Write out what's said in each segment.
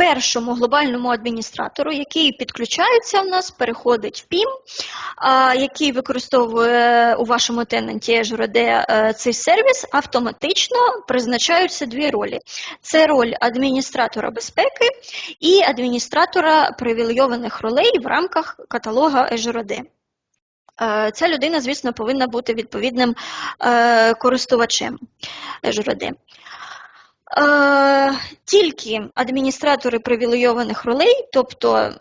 першому глобальному адміністратору, який підключається в нас, переходить в PIM, який використовує у вашому тенанті Azure AD е, цей сервіс, автоматично призначаються дві ролі. Це роль адміністратора безпеки і адміністратора привілейованих ролей в рамках каталога Azure AD. Е, Ця людина, звісно, повинна бути відповідним е, користувачем Azure AD. Е, Тільки адміністратори привілейованих ролей, тобто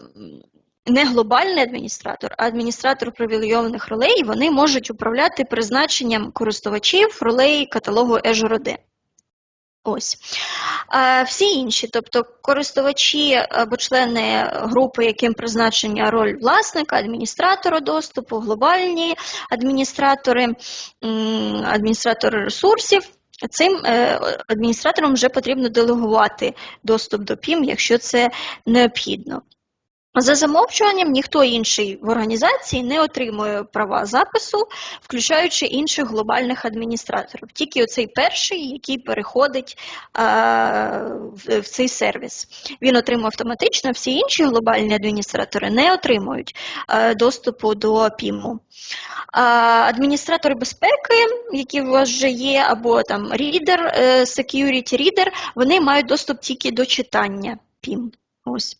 не глобальний адміністратор, а адміністратор привілейованих ролей, вони можуть управляти призначенням користувачів ролей каталогу Azure. Ось. А всі інші, тобто користувачі або члени групи, яким призначення роль власника, адміністратора доступу, глобальні адміністратори, адміністратори ресурсів, цим е, адміністраторам вже потрібно делегувати доступ до PIM, якщо це необхідно. За замовчуванням ніхто інший в організації не отримує права запису, включаючи інших глобальних адміністраторів. Тільки оцей перший, який переходить а, в, в цей сервіс. Він отримує автоматично, всі інші глобальні адміністратори не отримують а, доступу до ПІМу. А, адміністратори безпеки, які у вас вже є, або там reader, е, security reader, вони мають доступ тільки до читання PIM. Ось.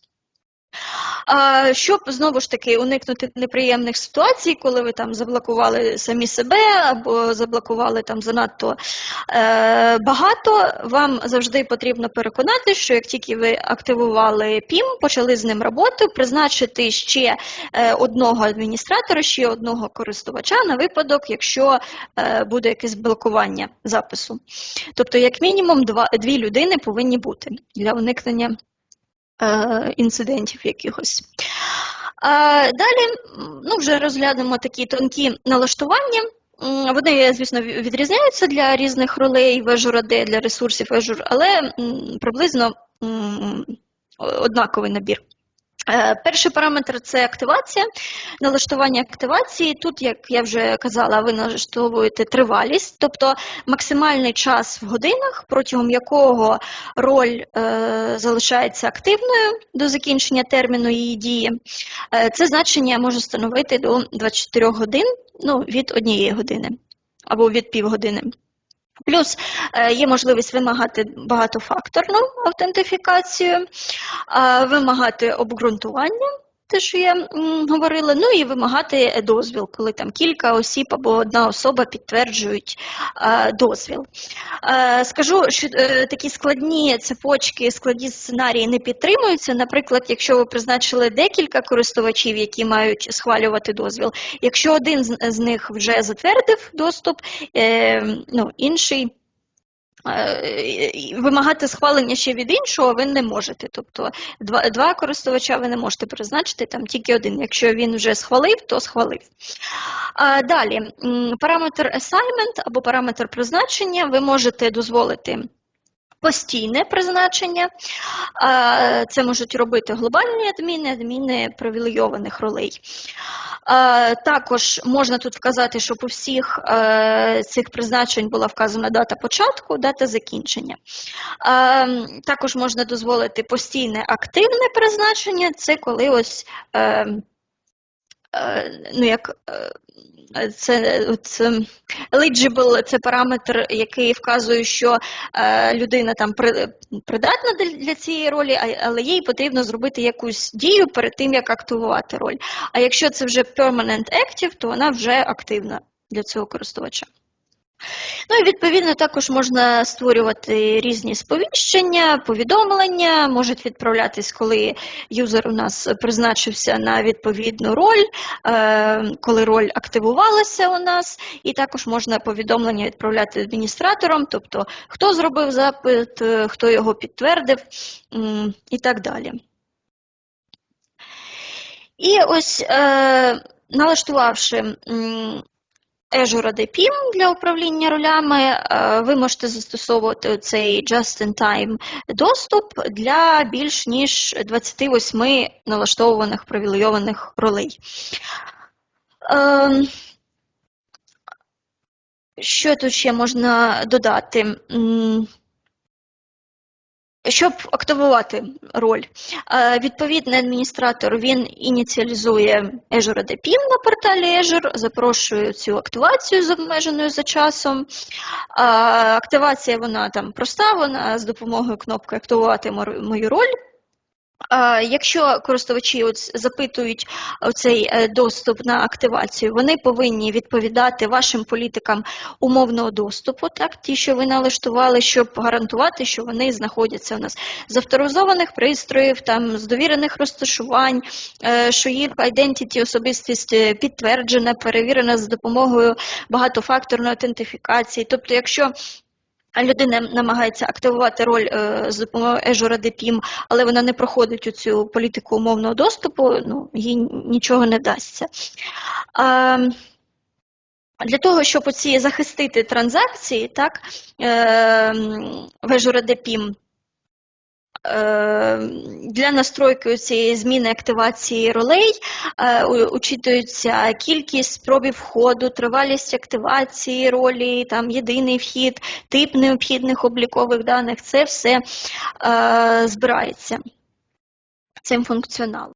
Щоб знову ж таки уникнути неприємних ситуацій, коли ви там заблокували самі себе або заблокували там занадто е, багато, вам завжди потрібно переконати, що як тільки ви активували PIM, почали з ним роботу, призначити ще е, одного адміністратора, ще одного користувача на випадок, якщо е, буде якесь блокування запису. Тобто, як мінімум, дві людини повинні бути для уникнення е, інцидентів якихось. Далі ну, вже розглянемо такі тонкі налаштування. Вони, звісно, відрізняються для різних ролей в Azure AD, для ресурсів Azure, але приблизно однаковий набір. Е, Перший параметр це активація, налаштування активації. Тут, як я вже казала, ви налаштовуєте тривалість, тобто максимальний час в годинах, протягом якого роль е, залишається активною до закінчення терміну її дії. Е, це значення може становити до 24 годин, ну, від однієї години або від півгодини. Плюс е, є можливість вимагати багатофакторну автентифікацію, вимагати обґрунтування, те, що я говорила, ну і вимагати дозвіл, коли там кілька осіб або одна особа підтверджують е, дозвіл. Е, Скажу, що е, такі складні цепочки, складні сценарії не підтримуються. Наприклад, якщо ви призначили декілька користувачів, які мають схвалювати дозвіл, якщо один з, з них вже затвердив доступ, е, ну, інший. Е, Вимагати схвалення ще від іншого ви не можете. Тобто два, два користувача ви не можете призначити, там тільки один. Якщо він вже схвалив, то схвалив. Далі, параметр assignment або параметр призначення ви можете дозволити постійне призначення. Це можуть робити глобальні адміни, адміни привілейованих ролей. А, Також можна тут вказати, щоб у всіх е, цих призначень була вказана дата початку, дата закінчення. Також можна дозволити постійне активне призначення, це коли ось. Е, Ну, як е, це, це eligible – це параметр, який вказує, що е, людина там при- придатна для- цієї ролі, але їй потрібно зробити якусь дію перед тим, як активувати роль. А якщо це вже permanent active, то вона вже активна для цього користувача. Ну і відповідно також можна створювати різні сповіщення, повідомлення, можуть відправлятись, коли юзер у нас призначився на відповідну роль, е, коли роль активувалася у нас, і також можна повідомлення відправляти адміністраторам, тобто хто зробив запит, е, хто його підтвердив і так далі. І ось е, налаштувавши Azure ADP для управління ролями, е, ви можете застосовувати цей just-in-time доступ для більш ніж 28 налаштовуваних привілейованих ролей. Ем, Що тут ще можна додати? Щоб активувати роль, е, відповідний адміністратор він ініціалізує Azure ADP на порталі Azure, запрошує цю активацію з обмеженою за часом. Активація вона там проста, вона з допомогою кнопки активувати мою роль. Якщо користувачі от запитують цей доступ на активацію, вони повинні відповідати вашим політикам умовного доступу, так, ті, що ви налаштували, щоб гарантувати, що вони знаходяться у нас з авторизованих пристроїв, там, з довірених розташувань, е, що їх identity, особистість е, підтверджена, перевірена за допомогою багатофакторної аутентифікації. Тобто, якщо людина намагається активувати роль е, з допомогою Azure AD але вона не проходить у цю політику умовного доступу, ну, їй нічого не вдасться. Для того, щоб оці захистити транзакції, так, е, в Azure AD PIM, е, для настройки цієї зміни активації ролей е, учитується кількість спробів входу, тривалість активації ролі, там єдиний вхід, тип необхідних облікових даних. Це все е, збирається цим функціоналом.